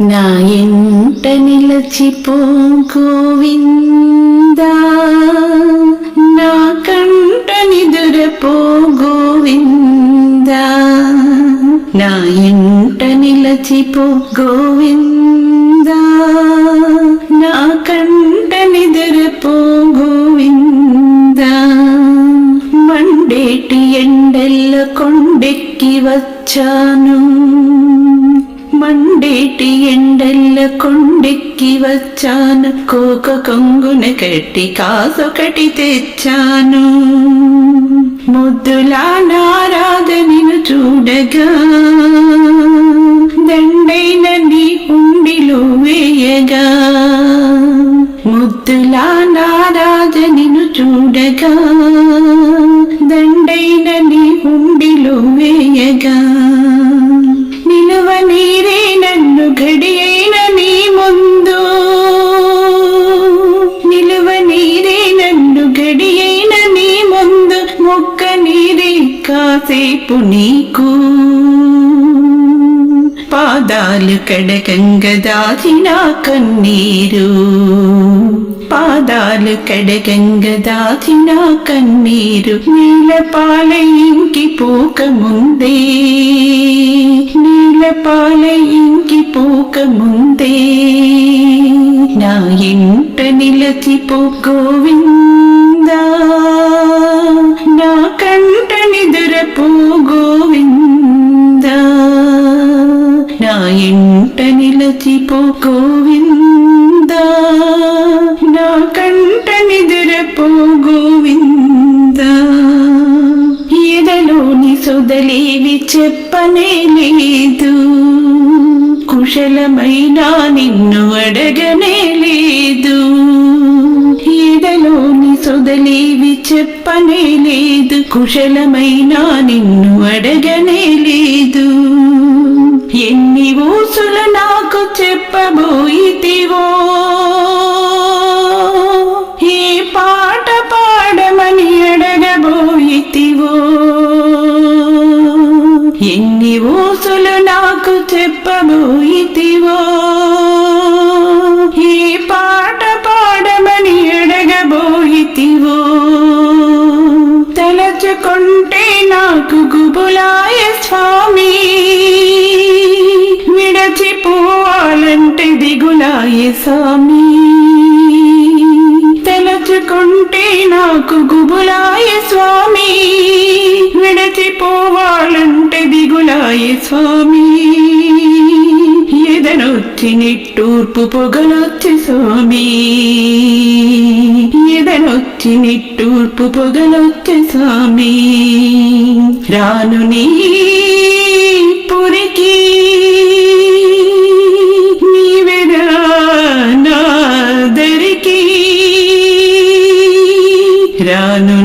నా ఎంట నిలచిపో గోవిందా. నా కంట నిదురపో గోవిందా. నా ఎంట నిలచిపో గోవిందా. నా కంట నిదురపో గోవిందా. మండేటి ఎండెల్ల కొండెక్కి వచ్చాను. మండేటి ఎండెల్ల కొండెక్కి వచ్చాను. కోక కొంగున కట్టి కాసొకటి తెచ్చాను. ముద్దులా నారాధనిను చూడగా దండైన నీ ఉండిలో వేయగా. ముద్దులా నారాధనిను చూడగా దండైన నీ ఉండిలో వేయగా. కాసేపు నీకు. పాదాలు కడకంగ దాచిన కన్నీరు. పాదాలు కడగంగ దాచిన కన్నీరు. నీల పాల ఇంకి పోక ముందే నీల పాల ఇంకి పోక ముందే నా ఇంట నిలచిపో గోవిందా. నా ఇంట నిలచిపో గోవిందా. నా కంట నిదురపో గోవింద. ఎదలోని సొదలేవి చెప్పనే లేదు. కుశలమైన నిన్ను అడగనే లేదు. ఎదలోని సొదలేవి చెప్పనే లేదు. కుశలమైన నిన్ను అడగనే లేదు. ఎన్ని ఊసులు నాకు చెప్పబోయితివో? ఈ పాట పాడమని అడగబోయితివో? ఎన్ని ఊసులు నాకు చెప్పబోయితివో? ఈ పాట పాడమని అడగబోయితివో? తలచుకుంటే నాకు గుబులాయ స్వామి. విడచిపోవాలంటే దిగులాయ స్వామి తలచుకుంటే నాకు గుబులాయ స్వామి. విడచిపోవాలంటే దిగులాయ స్వామి. ఎదనొచ్చి నిట్టూర్పు పొగలొచ్చి స్వామి. ఎదనొచ్చి నిట్టూర్పు పొగలొచ్చి స్వామి. రాను నీ నాదరికి రాను